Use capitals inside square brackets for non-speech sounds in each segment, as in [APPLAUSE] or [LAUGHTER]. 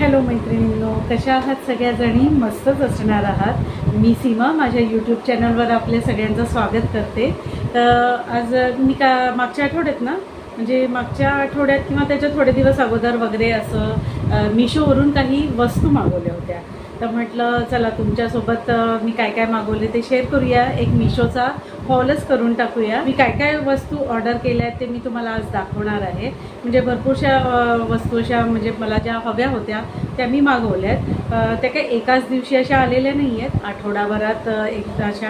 Hello मैत्रिणींनो कशा आहात सगळ्याजणी? मस्तच असणार आहात. मी सीमा माझ्या यूट्यूब चॅनलवर आपल्या सगळ्यांचं स्वागत करते. तर आज मी का मागच्या आठवड्यात ना म्हणजे मागच्या आठवड्यात किंवा त्याच्या थोडे दिवस अगोदर वगैरे असं मिशोवरून काही वस्तू मागवल्या होत्या. तर म्हटलं चला तुमच्यासोबत मी काय काय मागवले ते शेअर करूया. एक मिशोचा हॉलच करून टाकूया. मी काय काय वस्तू ऑर्डर केल्या आहेत ते मी तुम्हाला आज दाखवणार आहे. म्हणजे भरपूरशा वस्तू अशा म्हणजे मला ज्या हव्या होत्या त्या मी मागवल्या आहेत. त्या काही एकाच दिवशी अशा आलेल्या नाही आहेत. आठवडाभरात एकदा अशा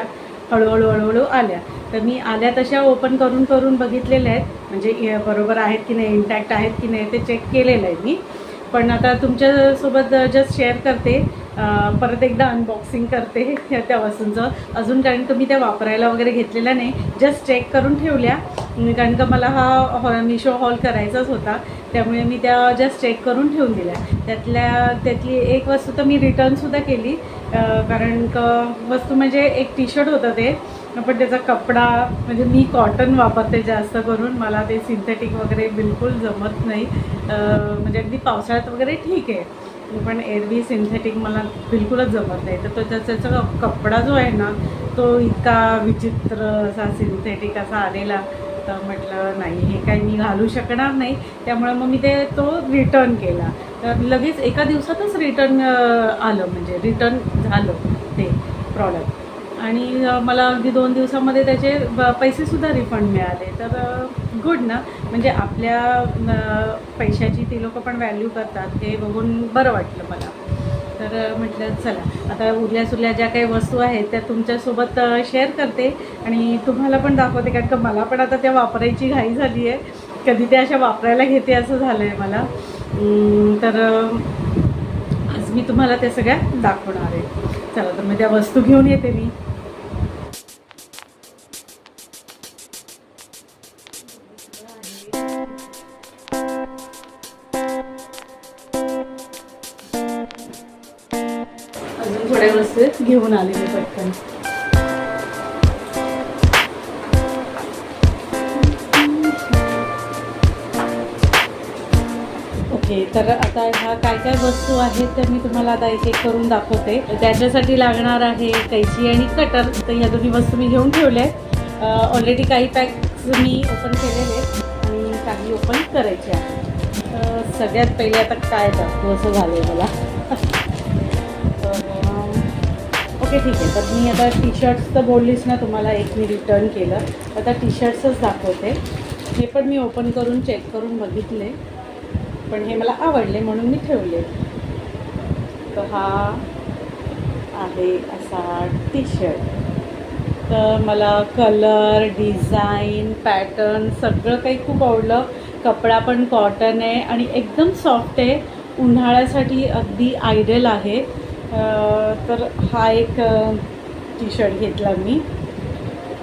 हळूहळू हळूहळू आल्या. तर मी आल्या तशा ओपन करून करून बघितलेल्या आहेत. म्हणजे बरोबर आहेत की नाही इंटॅक्ट आहेत की नाही ते चेक केलेलं आहे मी. पण आता तुमच्यासोबत जस्ट शेअर करते. परत एकदा अनबॉक्सिंग करते त्या- त्या वस्तूंचं अजून कारण तुम्ही मी त्या वापरायला वगैरे घेतलेल्या नाही. जस्ट चेक करून ठेवल्या. कारण का मला हा हॉ मिशो हॉल करायचाच होता. त्यामुळे मी त्या जस्ट चेक करून ठेवून दिल्या. त्यातल्या त्यातली एक वस्तू तर मी रिटर्नसुद्धा केली. कारण का वस्तू म्हणजे एक टी शर्ट होतं ते. पण त्याचा कपडा म्हणजे मी कॉटन वापरते जास्त करून. मला ते सिंथेटिक वगैरे बिलकुल जमत नाही. म्हणजे अगदी पावसाळ्यात वगैरे ठीक आहे. पण एरवी सिंथेटिक मला बिलकुलच जमत नाही. तर तो त्याचा कपडा जो आहे ना तो इतका विचित्र असा सिंथेटिक असा आलेला. तर म्हटलं नाही हे काही मी घालू शकणार नाही. त्यामुळे मग मी ते तो रिटर्न केला. तर लगेच एका दिवसातच रिटर्न आलं. म्हणजे रिटर्न झालं ते प्रॉडक्ट आणि मला अगदी दोन दिवसामध्ये त्याचे ब- पैसेसुद्धा रिफंड मिळाले. तर गुड ना? म्हणजे आपल्या पैशाची ती लोकं पण व्हॅल्यू करतात हे बघून बरं वाटलं मला. तर म्हटलं चला आता उरल्या सुरल्या ज्या काही वस्तू आहेत त्या तुमच्यासोबत शेअर करते आणि तुम्हाला पण दाखवते कारण का मला पण आता त्या वापरायची घाई झाली आहे. कधी त्या अशा वापरायला घेते असं झालं आहे मला तर आज मी तुम्हाला त्या सगळ्या दाखवणार आहे. चला तर मग त्या वस्तू घेऊन येते मी. थोड्या वस्तू घेऊन आले मी पटकन. ओके तर आता ह्या काय काय वस्तू आहेत त्या मी तुम्हाला आता एक एक करून दाखवते. त्याच्यासाठी लागणार आहे कैची आणि कटर. तर ह्या दोन्ही वस्तू मी घेऊन ठेवल्या आहेत. ऑलरेडी काही पॅक्स मी ओपन केलेले आहेत आणि काही ओपन करायचे आहेत. सगळ्यात पहिले आता काय दाखवू असं झालं आहे मला? ओके ठीक आहे. तर मी आता टी शर्ट्स तर बोललीच ना तुम्हाला एक मी रिटर्न केलं. आता टी शर्ट्सच दाखवते. हे पण मी ओपन करून चेक करून बघितले. पण हे मला आवडले म्हणून मी ठेवले. तर हा आहे असा टी शर्ट तर मला कलर डिझाईन पॅटर्न सगळं काही खूप आवडलं. कपडा पण कॉटन आहे आणि एकदम सॉफ्ट आहे. उन्हाळ्यासाठी अगदी आयडल आहे. तर हा एक टी शर्ट घेतला मी.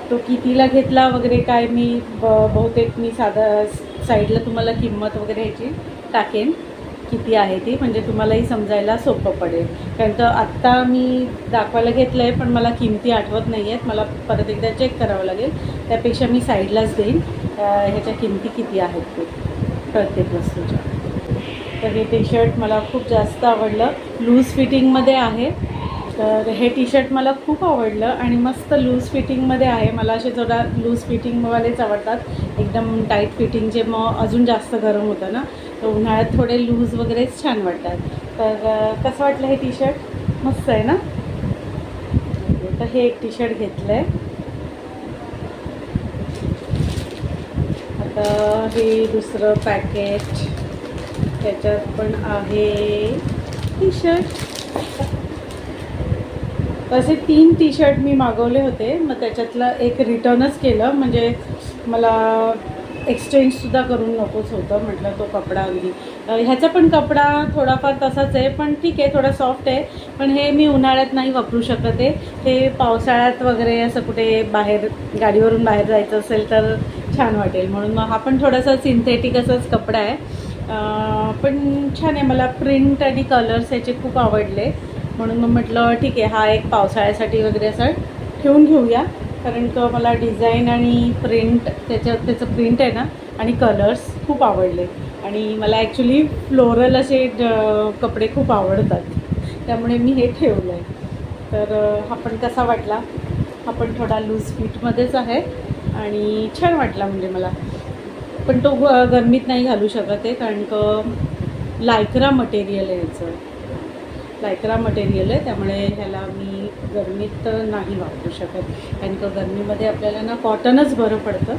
तो कितीला घेतला वगैरे काय मी ब बहुतेक मी साधा साईडला तुम्हाला किंमत वगैरे ह्याची टाकेन. किती आहे ती म्हणजे तुम्हालाही समजायला सोपं पडेल. कारण तर आत्ता मी दाखवायला घेतलं आहे पण मला किमती आठवत नाही आहेत मला परत एकदा चेक करावं लागेल. त्यापेक्षा मी साईडलाच देईन. ह्याच्या किमती किती आहेत ते प्रत्येक वस्तूच्या. तर हे टी शर्ट मला खूप जास्त आवडलं. लूज फिटिंगमध्ये आहे. तर हे टी शर्ट मला खूप आवडलं आणि मस्त लूज फिटिंगमध्ये आहे. मला असे जरा लूज फिटिंगवालेच आवडतात. एकदम टाईट फिटिंगचे मग अजून जास्त गरम होतं ना तर उन्हाळ्यात थोडे लूज वगैरेच छान वाटतात. तर कसं वाटलं हे टी शर्ट मस्त आहे ना? तर हे एक टी शर्ट घेतलं आहे आता हे दुसरं पॅकेट त्याच्यात पण आहे टी शर्ट असे तीन टी शर्ट मी मागवले होते. मग त्याच्यातलं एक रिटर्नच केलं. म्हणजे मला एक्सचेंजसुद्धा करून नकोच होतं. म्हटलं तो कपडा अगदी. ह्याचा पण कपडा थोडाफार तसाच आहे पण ठीक आहे थोडा सॉफ्ट आहे. पण हे मी उन्हाळ्यात नाही वापरू शकत आहे. हे पावसाळ्यात वगैरे असं कुठे बाहेर गाडीवरून बाहेर जायचं असेल तर छान वाटेल. म्हणून मग हा पण थोडासा सिंथेटिक असाच कपडा आहे. पण छान आहे. मला प्रिंट आणि कलर्स याचे खूप आवडले. म्हणून मग म्हटलं ठीक आहे हा एक पावसाळ्यासाठी वगैरे असं ठेवून घेऊया. कारण का मला डिझाईन आणि प्रिंट त्याच्यात त्याचं प्रिंट आहे ना आणि कलर्स खूप आवडले. आणि मला ॲक्च्युली फ्लोरल असे ड- कपडे खूप आवडतात. त्यामुळे मी हे ठेवलं आहे तर हा पण कसा वाटला? हा पण थोडा लूज फिटमध्येच आहे. आणि छान वाटला म्हणजे मला. पण तो ग- गरमीत नाही घालू शकत आहे कारण का लायक्रा मटेरियल आहे ह्याचं लायक्रा मटेरियल आहे त्यामुळे ह्याला मी गरमीत नाही वापरू शकत. कारण का गरमीमध्ये आपल्याला ना कॉटनच बरं पडतं.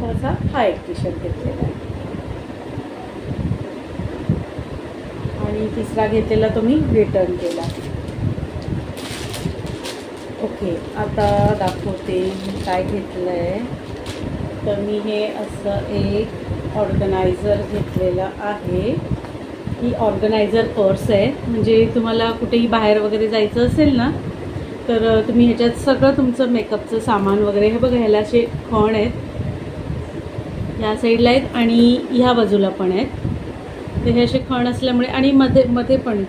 त्याचा हा एक टी शर्ट घेतलेला आहे. आणि तिसरा घेतलेला तो मी रिटर्न केला. ओके आता दाखवते मी काय घेतलं आहे तर मी हे असं एक ऑर्गनायझर घेतलेलं आहे. ही ऑर्गनायझर पर्स आहे. म्हणजे तुम्हाला कुठेही बाहेर वगैरे जायचं असेल ना तर तुम्ही ह्याच्यात सगळं तुमचं मेकअपचं सामान वगैरे हे बघा ह्याला असे खण आहेत. या साईडला आहेत आणि ह्या बाजूला पण आहेत. तर हे असे खण असल्यामुळे आणि मध्ये मध्ये पण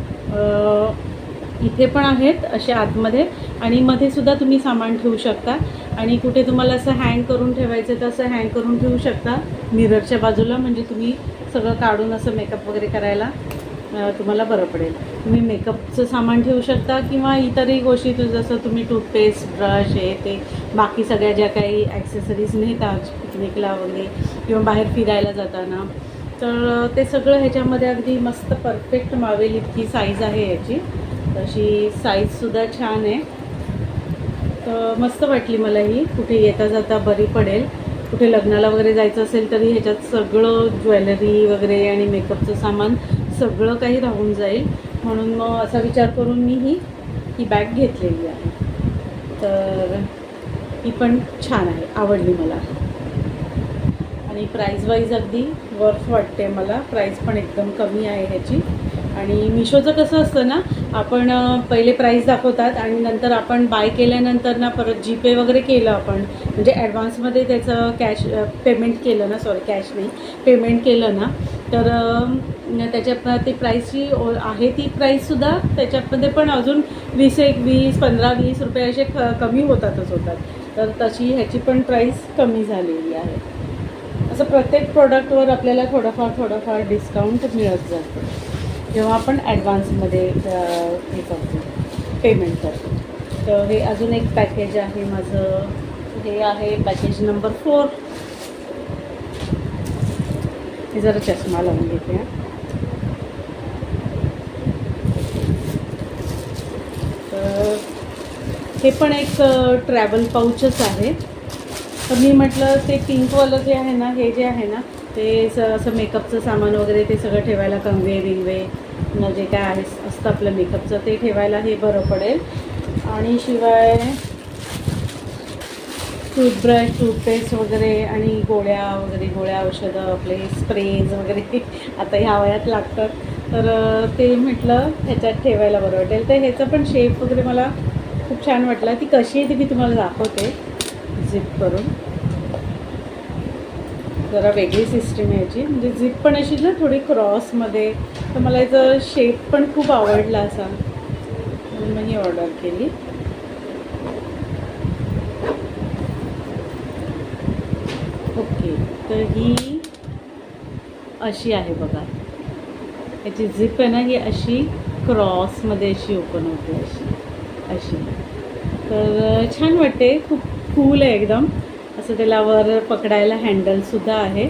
इथे पण आहेत असे आतमध्ये आणि मध्ये सुद्धा तुम्ही सामान ठेवू शकता. आणि कुठे तुम्हाला असं हँग करून ठेवायचं तर असं हँग करून ठेवू शकता. मिररच्या बाजूला म्हणजे तुम्ही सगळं काढून असं मेकअप वगैरे करायला तुम्हाला बरं पडेल. तुम्ही मेकअपचं सामान ठेवू शकता किंवा इतरही गोष्टी जसं तुम्ही टूथपेस्ट ब्रश हे ते. बाकी सगळ्या ज्या काही ॲक्सेसरीज नेतात पिकनिकला वगैरे किंवा बाहेर फिरायला जाताना. तर ते सगळं ह्याच्यामध्ये अगदी मस्त परफेक्ट मावेल इतकी साईज आहे याची. तशी साईजसुद्धा छान आहे. तर मस्त वाटली मला ही कुठे येता जाता बरी पडेल. कुठे लग्नाला वगैरे जायचं असेल तरी ह्याच्यात सगळं ज्वेलरी वगैरे आणि मेकअपचं सामान सगळं काही राहून जाईल. म्हणून मग असा विचार करून मी ही ही बॅग घेतलेली आहे. तर ही पण छान आहे आवडली मला. आणि प्राईज वाईज अगदी वर्थ वाटते मला. प्राईज पण एकदम कमी आहे ह्याची. आणि मिशोचं कसं असतं ना आपण पहिले प्राईस दाखवतात आणि नंतर आपण बाय केल्यानंतर ना परत जीपे वगैरे केलं आपण. म्हणजे ॲडव्हान्समध्ये त्याचं कॅश पेमेंट केलं ना सॉरी कॅश नाही पेमेंट केलं ना. तर त्याच्या ती प्राईसची आहे ती प्राईससुद्धा त्याच्यामध्ये पण अजून वीस एक वीस पंधरा वीस रुपये असे क कमी होतातच होतात. तर तशी ह्याची पण प्राईस कमी झालेली आहे. असं प्रत्येक प्रोडक्टवर आपल्याला थोडंफार थोडंफार डिस्काउंट मिळत जातं. जेव्हा आपण ॲडव्हान्समध्ये हे करतो पेमेंट करतो. तर हे अजून एक पॅकेज आहे माझं. हे आहे पॅकेज नंबर फोर हे जरा चष्मा लावून घेते तर हे पण एक ट्रॅव्हल पाऊचच आहे. तर मी म्हटलं ते पिंकवालं जे आहे ना हे जे आहे ना ते स असं मेकअपचं सामान वगैरे ते सगळं ठेवायला कंगवे बिंगवे न जे काय आहे असतं आपलं मेकअपचं ते ठेवायला हे बरं पडेल. आणि शिवाय टूथब्रश टूथपेस्ट वगैरे आणि गोळ्या वगैरे गोळ्या औषधं आपले स्प्रेज वगैरे [LAUGHS] आता ह्या वयात लागतात. तर ते म्हटलं ह्याच्यात ठेवायला बरं वाटेल. तर ह्याचं पण शेप वगैरे मला खूप छान वाटला. ती कशी आहे ती मी तुम्हाला दाखवते. झिप करून. जरा वेगळी सिस्टीम आहे याची म्हणजे झिप पण अशी ना थोडी क्रॉसमध्ये तर मला याचा शेप पण खूप आवडला असा. म्हणून मी ही ऑर्डर केली. ओके तर ही अशी आहे बघा. याची झिप आहे ना ही अशी क्रॉसमध्ये अशी ओपन होते अशी. अशी. तर छान वाटते. खूप कूल आहे एकदम. असं त्याला वर पकडायला हँडलसुद्धा आहे.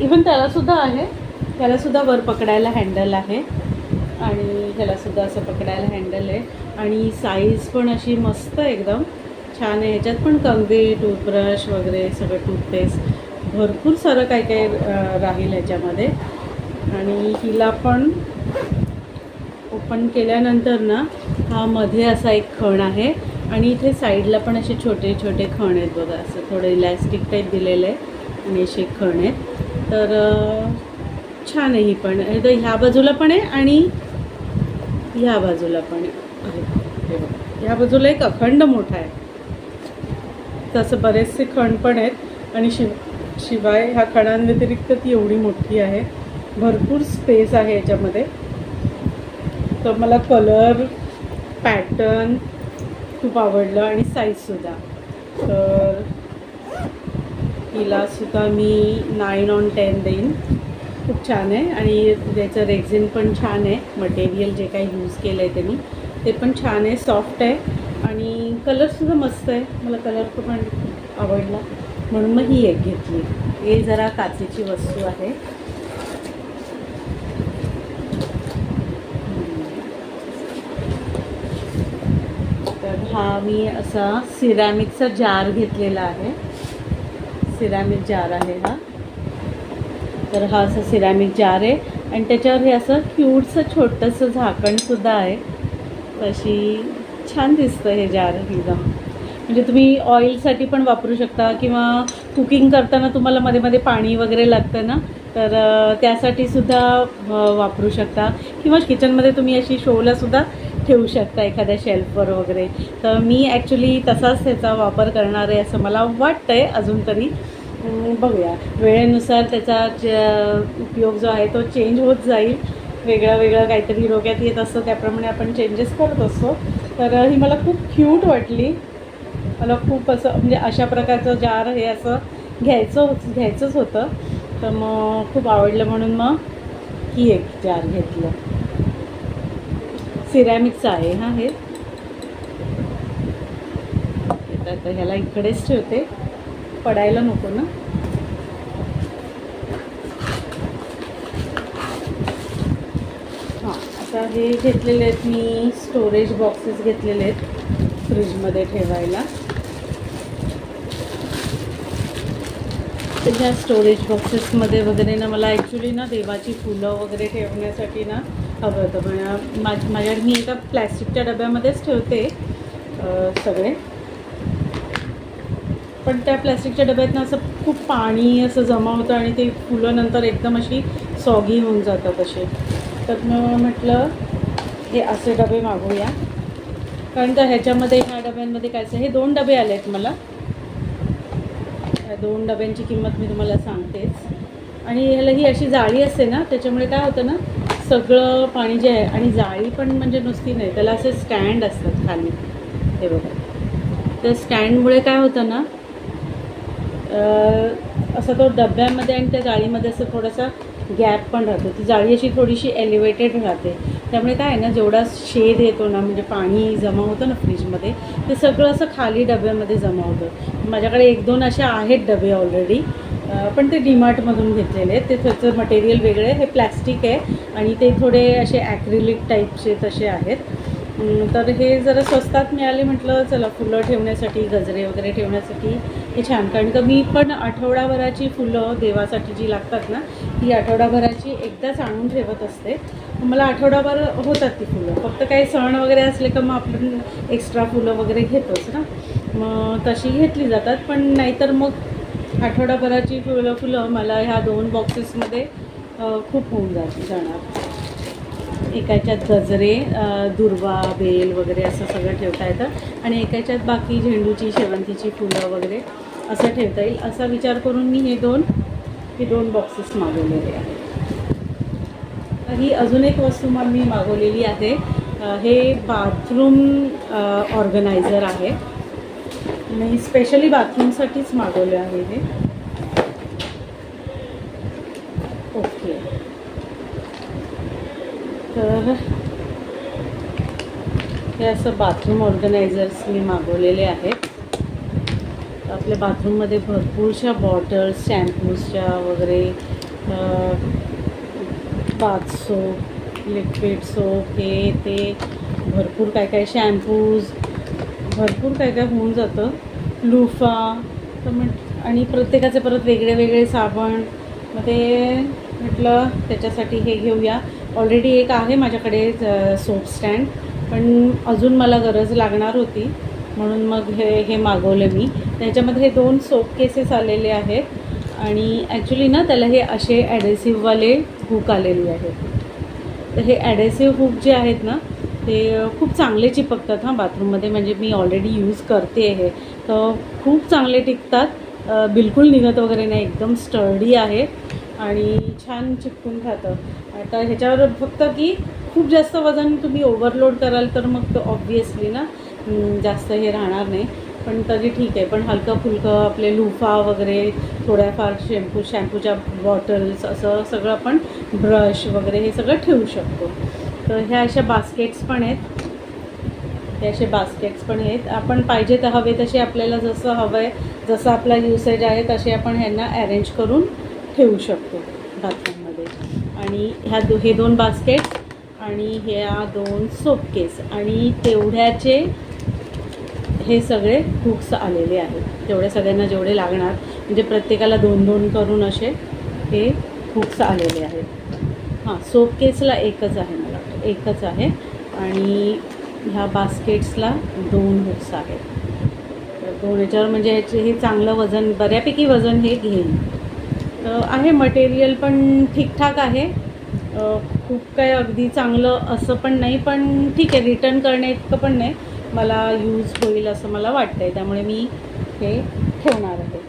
इवन त्यालासुद्धा आहे. त्यालासुद्धा वर पकडायला हँडल आहे. आणि ह्यालासुद्धा असं पकडायला हँडल आहे. आणि साईज पण अशी मस्त एकदम. छान आहे. ह्याच्यात पण कंगे टूथब्रश वगैरे सगळं टूथपेस्ट भरपूर सारं काय काय राहील ह्याच्यामध्ये. आणि हिला पण ओपन केल्यानंतर ना हा मध्ये असा एक खण आहे. आणि इथे साईडला पण असे छोटे छोटे खण आहेत बघा असं थोडं इलॅस्टिक टाईप दिलेलं आहे आणि असे खण आहेत. तर छान आहे ही पण. तर ह्या बाजूला पण आहे आणि ह्या बाजूला पण आहे. ह्या बाजूला एक अखंड मोठा आहे. तसं बरेचसे खण पण आहेत आणि शिव शिवाय ह्या खणांव्यतिरिक्त ती एवढी मोठी आहे. भरपूर स्पेस आहे याच्यामध्ये. तर मला कलर पॅटर्न खूप आवडलं आणि साईजसुद्धा तर हिलासुद्धा मी नाईन ऑन टेन देईन. खूप छान आहे आणि त्याचं रेझिन पण छान आहे. मटेरियल जे काही यूज केलं आहे त्यांनी ते पण छान आहे सॉफ्ट आहे. आणि कलरसुद्धा मस्त आहे. मला कलर पण आवडला. म्हणून मग ही एक घेतली. हे जरा काचेची वस्तू आहे तर हा मी असा सिरॅमिकचा जार घेतलेला आहे. सिरॅमिक जार आहे हा. तर हा असं सिरॅमिक जार आहे. आणि त्याच्यावर हे असं क्यूटचं छोटंसं झाकणसुद्धा आहे. तशी छान दिसतं हे जार एकदम. म्हणजे तुम्ही ऑइलसाठी पण वापरू शकता किंवा कुकिंग करताना तुम्हाला मध्ये मध्ये पाणी वगैरे लागतं ना तर त्यासाठी सुद्धा वापरू शकता. किंवा किचनमध्ये तुम्ही अशी शोलासुद्धा ठेवू शकता एखाद्या शेल्फवर वगैरे. तर मी ॲक्च्युली तसाच त्याचा वापर करणार आहे असं मला वाटतं आहे अजून तरी बघूया. वेळेनुसार त्याचा उपयोग जो आहे तो चेंज होत जाईल. वेगळं वेगळं काहीतरी डोक्यात येत असतं त्याप्रमाणे आपण चेंजेस करत असतो. तर ही मला खूप क्यूट वाटली. मला खूप असं म्हणजे अशा प्रकारचं जार हे असं घ्यायचं होत घ्यायचंच होतं. तर मग खूप आवडलं म्हणून मग ही एक जार घेतलं. सिरॅमिकचं आहे हां हे. तर ह्याला इकडेच ठेवते. पडायला नको ना. हां आता हे घेतलेले आहेत मी स्टोरेज बॉक्सेस घेतलेले आहेत फ्रीजमध्ये ठेवायला. तर ह्या स्टोरेज बॉक्सेसमध्ये वगैरे ना मला ॲक्च्युली ना देवाची फुलं वगैरे ठेवण्यासाठी ना हवं होतं. पण माझ माझ्याकडे मी एका प्लॅस्टिकच्या डब्यामध्येच ठेवते सगळे. पण त्या प्लॅस्टिकच्या डब्यातनं असं खूप पाणी असं जमा होतं आणि ते फुलं नंतर एकदम अशी सॉगी होऊन जातात असे. तर मग म्हटलं हे असे डबे मागवूया कारण का ह्याच्यामध्ये ह्या डब्यांमध्ये काय असं हे दोन डबे आले आहेत मला. या दोन डब्यांची किंमत मी तुम्हाला सांगतेच. आणि ह्याला ही अशी जाळी असते ना त्याच्यामुळे काय होतं ना सगळं पाणी जे आहे आणि जाळी पण म्हणजे नुसती नाही त्याला असे स्टँड असतात खाली. हे बघा. त्या स्टँडमुळे काय होतं ना असं तो डब्यामध्ये आणि त्या जाळीमध्ये असं थोडासा गॅप पण राहतो. ती जाळी अशी थोडीशी एलिवेटेड राहते. त्यामुळे काय आहे ना जेवढा शेड येतो ना म्हणजे पाणी जमा होतं ना फ्रीजमध्ये ते सगळं असं खाली डब्यामध्ये जमा होतं. माझ्याकडे एक दोन असे आहेत डबे ऑलरेडी पण ते डीमार्टमधून घेतलेले आहेत. ते त्याचं मटेरियल वेगळं आहे. हे प्लॅस्टिक आहे आणि ते थोडे असे ॲक्रिलिक टाईपचे तसे आहेत. तर हे जरा स्वस्तात मिळाले म्हटलं चला फुलं ठेवण्यासाठी गजरे वगैरे ठेवण्यासाठी हे छान. कारण का मी पण आठवडाभराची फुलं देवासाठी जी लागतात ना ती आठवडाभराची एकदाच आणून ठेवत असते. मला आठवडाभर होतात ती फुलं. फक्त काही सण वगैरे असले का मग आपण एक्स्ट्रा फुलं वगैरे घेतोच ना. मग तशी घेतली जातात. पण नाहीतर मग आठवडाभराची फुलं फुलं मला ह्या दोन बॉक्सेसमध्ये खूप होऊन जात जाणार. एकाच्यात गजरे दुर्वा बेल वगैरे असं सगळं ठेवता येतं. आणि एकाच्यात बाकी झेंडूची शेवंतीची फुलं वगैरे असं ठेवता येईल. असा विचार करून मी हे दोन हे दोन बॉक्सेस मागवलेले आहेत. ही अजून एक वस्तू मग मी मागवलेली आहे. हे बाथरूम ऑर्गनायझर आहे. मी स्पेशली बाथरूमसाठीच मागवले आहे हे. ओके तर हे असं बाथरूम ऑर्गनायझर्स मी मागवलेले आहेत. आपल्या बाथरूममध्ये भरपूरशा बॉटल्स शॅम्पूजच्या वगैरे बाथ सोप लिक्विड सोप हे ते भरपूर काय काय शॅम्पूज भरपूर काय काय होऊन जातं. लुफा तर म्हट आणि प्रत्येकाचे परत वेगळे वेगळे साबण. मग ते म्हटलं त्याच्यासाठी हे घेऊया. ऑलरेडी एक आहे माझ्याकडे सोप स्टँड पण अजून मला गरज लागणार होती. म्हणून मग हे हे मागवलं मी. त्याच्यामध्ये हे दोन सोप केसेस आलेले आहेत. आणि ॲक्च्युली ना त्याला हे असे ॲडेसिव्हवाले हुक आलेले आहेत. तर हे ॲडेसिव्ह हुक जे आहेत ना ते खूप चांगले चिपकतात हां बाथरूममध्ये. म्हणजे मी ऑलरेडी यूज करते हे. तर खूप चांगले टिकतात. बिलकुल निघत वगैरे नाही. एकदम स्टर्डी आहे आणि छान चिपकून खातं. आता ह्याच्यावर फक्त की खूप जास्त वजन तुम्ही ओव्हरलोड कराल तर मग तो ऑब्वियसली ना जास्त हे राहणार नाही. पण तरी ठीक आहे. पण हलकं फुलकं आपले लुफा वगैरे थोड्याफार शॅम्पू शॅम्पूच्या बॉटल्स असं सगळं आपण ब्रश वगैरे हे सगळं ठेवू शकतो. तर ह्या अशा बास्केट्स पण आहेत. हे असे बास्केट्स पण आहेत. आपण पाहिजे तर हवे तसे आपल्याला जसं हवं आहे जसं आपला युसेज आहे तसे आपण ह्यांना अरेंज करून ठेवू शकतो बाथरूममध्ये. आणि ह्या दो हे दोन बास्केट आणि ह्या दोन सोपकेस आणि तेवढ्याचे हे सगळे हुक्स आलेले आहेत. तेवढ्या सगळ्यांना जेवढे लागणार म्हणजे प्रत्येकाला दोन दोन करून असे हे हुक्स आलेले आहेत. हां सोपकेसला एकच आहे. एकच आहे. आणि ह्या बास्केट्सला दोन हुक्स आहेत. तर दोन याच्यावर म्हणजे याचे हे चांगलं वजन बऱ्यापैकी वजन हे घेईल. तर आहे मटेरियल पण ठीकठाक आहे. खूप काय अगदी चांगलं असं पण नाही पण ठीक आहे रिटर्न करणे इतकं पण नाही. मला यूज होईल असं मला वाटतं आहे त्यामुळे मी हे ठेवणार आहे.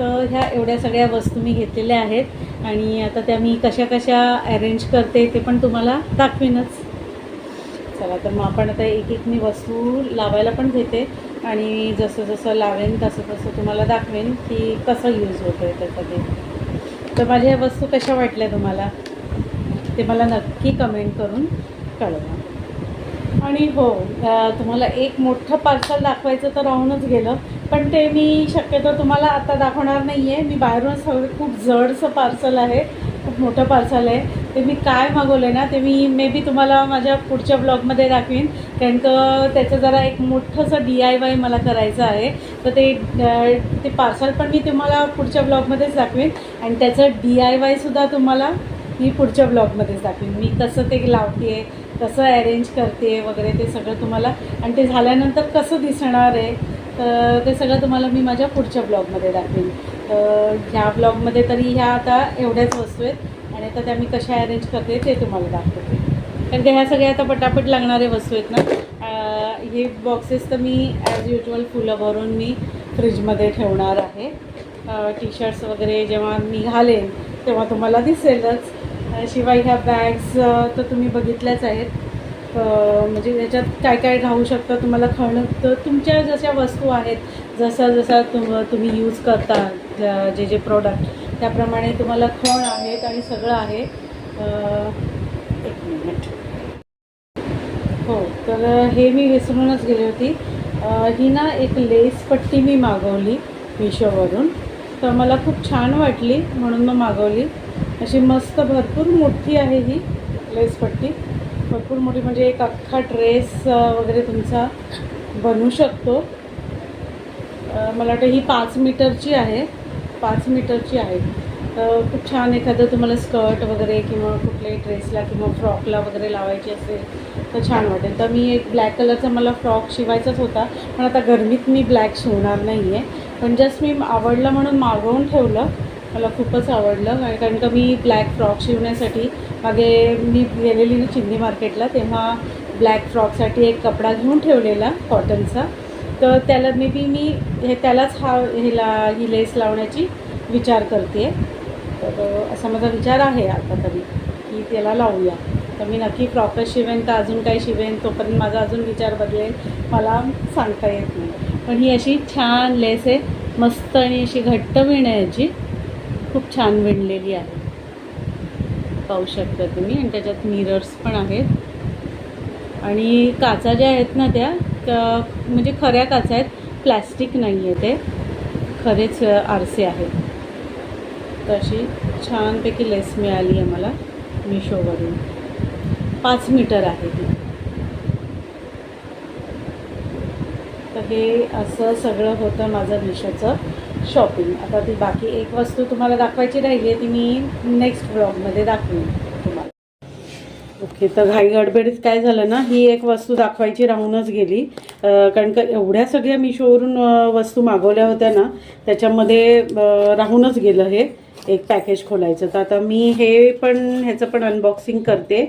तर ह्या एवढ्या सगळ्या वस्तू मी घेतलेल्या आहेत आणि आता त्या मी कशा कशा अरेंज करते ते पण तुम्हाला दाखवीनच. चला तर मग आपण आता एक एक मी वस्तू लावायला पण घेते आणि जसं जसं लावेन तसं तसं तुम्हाला दाखवेन की कसं यूज होतं आहे त्याचं ते तर माझ्या ह्या वस्तू कशा वाटल्या तुम्हाला? ते मला नक्की कमेंट करून कळवा. आणि हो तुम्हाला एक मोठं पार्सल दाखवायचं तर राहूनच गेलं. पण ते मी शक्यतो तुम्हाला आता दाखवणार नाही आहे मी बाहेरूनच सगळं खूप जडसं पार्सल आहे. खूप मोठं पार्सल आहे. ते मी काय मागवलं आहे ना ते मी मे बी तुम्हाला माझ्या पुढच्या ब्लॉगमध्ये दाखवीन. कारण का त्याचं जरा एक मोठंसं डी आय वाय मला करायचं आहे. तर ते ते पार्सल पण मी तुम्हाला पुढच्या ब्लॉगमध्येच दाखवीन. आणि त्याचं डी आय वायसुद्धा तुम्हाला मी पुढच्या ब्लॉगमध्येच दाखवीन. मी कसं ते लावते कसं अरेंज करते वगैरे ते सगळं तुम्हाला. आणि ते झाल्यानंतर कसं दिसणार आहे तर ते सगळं तुम्हाला मी माझ्या पुढच्या ब्लॉगमध्ये दाखवेन. तर ह्या ब्लॉगमध्ये तरी ह्या आता एवढ्याच वस्तू आहेत आणि आता त्या मी कशा अरेंज करते ते तुम्हाला दाखवते. कारण की ह्या सगळ्या आता पटापट लागणारे वस्तू आहेत ना. हे बॉक्सेस तर मी ॲज युजल फुलं भरून मी फ्रीजमध्ये ठेवणार आहे. टी शर्ट्स वगैरे जेव्हा मी घालेन तेव्हा तुम्हाला दिसेलच. शिवाय ह्या बॅग्स तर तुम्ही बघितल्याच आहेत. म्हणजे याच्यात काय काय राहू शकतं तुम्हाला खाणं? तर तुमच्या जशा वस्तू आहेत जसा जसा तुम तुम्ही यूज करता जे जे प्रोडक्ट त्याप्रमाणे तुम्हाला खण आहेत आणि सगळं आहे. एक मिनिट हो तर हे मी विसरूनच गेली होती. ही ना एक लेस पट्टी मी मागवली मिशोवरून. तर मला खूप छान वाटली म्हणून मग मागवली. अशी मस्त भरपूर मोठी आहे ही लेस पट्टी. भरपूर मोठी म्हणजे एक अख्खा ड्रेस वगैरे तुमचा बनू शकतो. मला वाटतं ही पाच मीटरची आहे. पाच मीटरची आहे. तर खूप छान एखादं तुम्हाला स्कर्ट वगैरे किंवा कुठल्याही ड्रेसला किंवा फ्रॉकला वगैरे लावायची असेल तर छान वाटेल. तर मी एक ब्लॅक कलरचा मला फ्रॉक शिवायचाच होता. पण आता गरमीत मी ब्लॅक शिवणार नाही आहे पण जस्ट मी आवडलं म्हणून मागवून ठेवलं. मला खूपच आवडलं. कारण का मी ब्लॅक फ्रॉक शिवण्यासाठी मागे मी गेलेली ना चिंदी मार्केटला तेव्हा ब्लॅक फ्रॉकसाठी एक कपडा घेऊन ठेवलेला कॉटनचा तर त्याला मे बी मी हे त्यालाच हा हिला ही लेस लावण्याची विचार करते. तर असा माझा विचार आहे आता तरी की त्याला लावूया. तर मी नक्की फ्रॉकच शिवेन तर अजून काही शिवेन तोपर्यंत माझा अजून विचार बदलेल मला सांगता येत नाही. पण ही अशी छान लेस आहे मस्त आणि अशी घट्ट विण आहे याची खूप छान विणलेली आहे. पाहू शकता तुम्ही. आणि त्याच्यात मिरर्स पण आहेत. आणि काचा ज्या आहेत ना त्या त्या म्हणजे खऱ्या काचा आहेत. प्लॅस्टिक नाही आहे ते. खरेच आरसे आहेत. तशी छानपैकी लेस मिळाली आहे मला मिशोवरून. पाच मीटर आहे ती. तर हे असं सगळं होतं माझं मिशोचं. शॉपिंग आता ती बाकी एक वस्तू तुम्हाला दाखवायची राहिली आहे ती मी नेक्स्ट ब्लॉगमध्ये दाखवेन तुम्हाला. ओके तर घाई गडबडीत काय झालं ना ही एक वस्तू दाखवायची राहूनच गेली. कारण का एवढ्या सगळ्या मिशोवरून वस्तू मागवल्या होत्या ना त्याच्यामध्ये राहूनच गेलं हे. एक पॅकेज खोलायचं. तर आता मी हे पण ह्याचं पण अनबॉक्सिंग करते.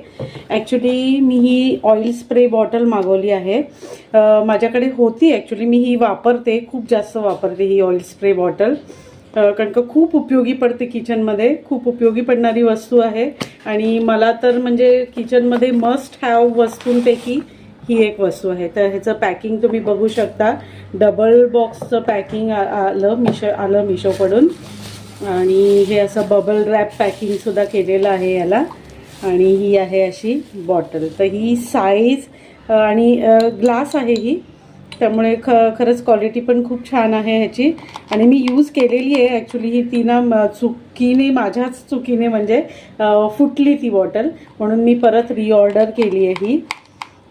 ॲक्च्युली मी ही ऑइल स्प्रे बॉटल मागवली आहे. माझ्याकडे होती ॲक्च्युली मी ही वापरते खूप जास्त वापरते ही ऑइल स्प्रे बॉटल कारण का खूप उपयोगी पडते किचनमध्ये खूप उपयोगी पडणारी वस्तू आहे. आणि मला तर म्हणजे किचनमध्ये मस्ट हॅव वस्तूंपैकी ही एक वस्तू आहे. तर ह्याचं पॅकिंग तुम्ही बघू शकता. डबल बॉक्सचं पॅकिंग आलं मिशो आलं मिशोकडून. आणि हे असं बबल रॅप पॅकिंगसुद्धा केलेलं आहे याला. आणि ही आहे अशी बॉटल तर ही साईज आणि ग्लास आहे ही. त्यामुळे ख खरंच क्वालिटी पण खूप छान आहे ह्याची. आणि मी यूज केलेली आहे. ॲक्च्युली ही ती ना चुकीने माझ्याच चुकीने म्हणजे फुटली ती बॉटल म्हणून मी परत रिऑर्डर केली आहे ही.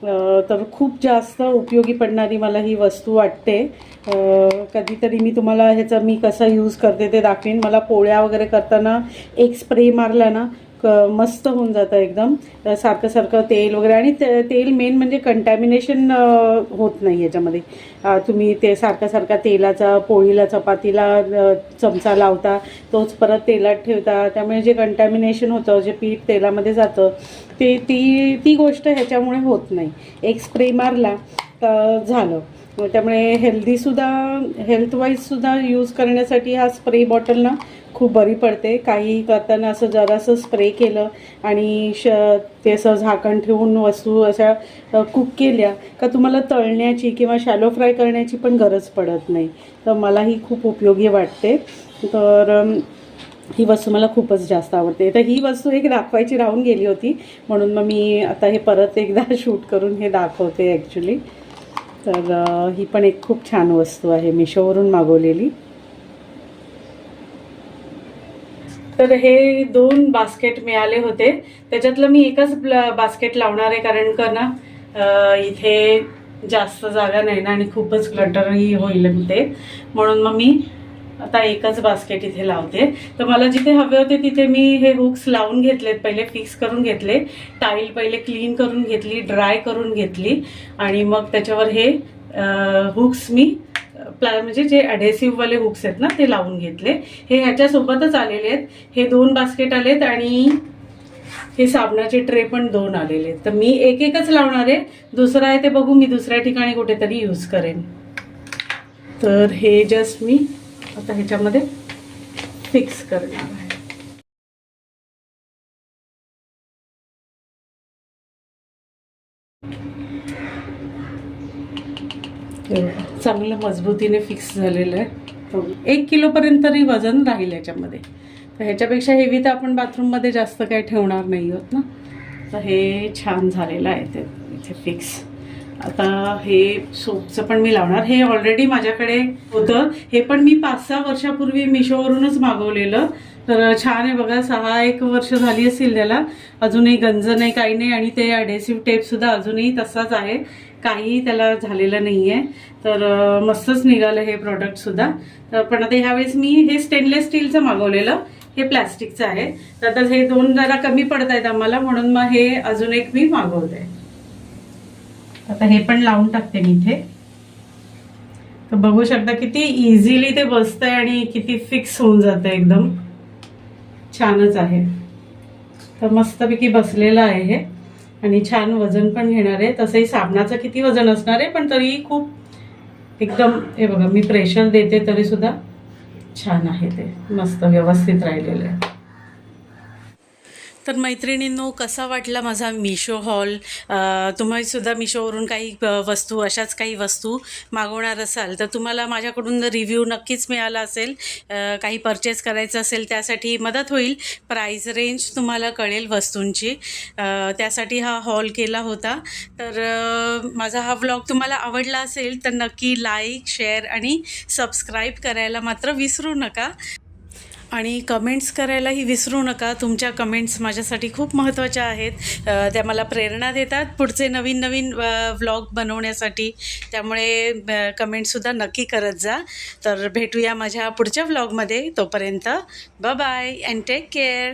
तर खूप जास्त उपयोगी पडणारी मला ही वस्तू वाटते. कधीतरी मी तुम्हाला ह्याचा मी कसा यूज करते ते दाखवीन. मला पोळ्या वगैरे करताना एक स्प्रे मारला ना क मस्त होऊन जातं एकदम. सारखं सारखं तेल वगैरे. आणि ते तेल मेन म्हणजे कंटॅमिनेशन होत नाही याच्यामध्ये. तुम्ही ते सारखा सारखा तेलाचा पोळीला चपातीला चमचा लावता तोच परत तेलात ठेवता. त्यामुळे जे कंटॅमिनेशन होतं जे पीठ तेलामध्ये जातं ते ती ती गोष्ट ह्याच्यामुळे होत नाही. एक स्प्रे मारला तर झालं. त्यामुळे हेल्दीसुद्धा हेल्थवाईजसुद्धा यूज करण्यासाठी हा स्प्रे बॉटल ना खूप बरी पडते. काही करताना असं जरासं स्प्रे केलं आणि श ते असं झाकण ठेवून वस्तू अशा कुक केल्या का तुम्हाला तळण्याची किंवा शॅलो फ्राय करण्याची पण गरज पडत नाही. तर मला ही खूप उपयोगी वाटते. तर ही वस्तू मला खूपच जास्त आवडते. तर ही वस्तू एक दाखवायची राहून गेली होती. म्हणून मग मी आता हे परत एकदा [LAUGHS] शूट करून हे दाखवते ॲक्च्युली तर ही पण एक खूप छान वस्तू आहे मिशोवरून मागवलेली. तर हे दोन बास्केट मिळाले होते. त्याच्यातलं मी एकच बास्केट लावणार आहे कारण का ना इथे जास्त जागा नाही ना आणि खूपच क्लटरही होईल ते. म्हणून मग मी आता एकच बास्केट इथे लावते. तर मला जिथे हवे होते तिथे मी हे हुक्स लावून घेतलेत. पहिले फिक्स करून घेतले. टाईल पहिले क्लीन करून घेतली ड्राय करून घेतली. आणि मग त्याच्यावर हे हुक्स मी प्ला म्हणजे जे adhesive हुक्स आहेत ना ते लावून घेतले. हे ह्याच्यासोबतच आलेले आहेत. हे दोन बास्केट आलेत आणि हे साबणाचे ट्रे पण दोन आलेले आहेत. तर मी एक एकच लावणार आहे. दुसरं आहे ते बघू. मी दुसऱ्या ठिकाणी कुठेतरी यूज करेन. तर हे जस्ट मी आता ह्याच्यामध्ये फिक्स करणार आहे. चांगलं मजबूतीने फिक्स झालेलं आहे. एक किलोपर्यंत तरी वजन राहील याच्यामध्ये तर ह्याच्यापेक्षा हेवी तर आपण बाथरूममध्ये जास्त काही ठेवणार नाही आहोत ना. तर हे छान झालेलं आहे ते. इथे फिक्स आता हे सोपचं पण मी लावणार. हे ऑलरेडी माझ्याकडे होतं. हे पण मी पाच सहा वर्षापूर्वी मिशोवरूनच मागवलेलं. तर छान आहे बघा सहा एक वर्ष झाली असतील त्याला. अजूनही गंज नाही काही नाही आणि ते अडेसिव्ह टेपसुद्धा अजूनही तसाच आहे. काहीही त्याला झालेलं नाही आहे तर मस्तच निघालं हे प्रॉडक्टसुद्धा तर पण आता ह्यावेळेस मी हे स्टेनलेस स्टीलचं मागवलेलं. हे प्लॅस्टिकचं आहे. तर आता हे दोन जरा कमी पडत आहेत आम्हाला म्हणून मग हे अजून एक मी मागवलंय आता हे पण लावून टाकते मी इथे. तर बघू शकता किती इझिली ते बसतंय आणि किती फिक्स होऊन जातं एकदम. छानच आहे. तर मस्तपैकी बसलेलं आहे हे. आणि छान वजन पण घेणार आहे. तसंही साबणाचं किती वजन असणार आहे पण तरी खूप एकदम हे बघा मी प्रेशर देते तरीसुद्धा छान आहे ते. मस्त व्यवस्थित राहिलेलं आहे. तर मैत्रिणींनो कसा वाटला माझा मिशो हॉल तुम्ही सुद्धा मिशोवरून काही वस्तू अशाच काही वस्तू मागवणार असाल तर तुम्हाला माझ्याकडून रिव्ह्यू नक्कीच मिळाला असेल. काही परचेस करायचं असेल त्यासाठी मदत होईल. प्राईस रेंज तुम्हाला कळेल वस्तूंची. त्यासाठी हा हॉल केला होता. तर माझा हा व्लॉग तुम्हाला आवडला असेल तर नक्की लाईक शेअर आणि सबस्क्राईब करायला मात्र विसरू नका. आणि कमेंट्स करायलाही विसरू नका. तुमच्या कमेंट्स माझ्यासाठी खूप महत्त्वाच्या आहेत. त्या मला प्रेरणा देतात. पुढचे नवीन नवीन व्लॉग बनवण्यासाठी. त्यामुळे कमेंटसुद्धा नक्की करत जा. तर भेटूया माझ्या पुढच्या व्लॉगमध्ये तोपर्यंत. Bye and take care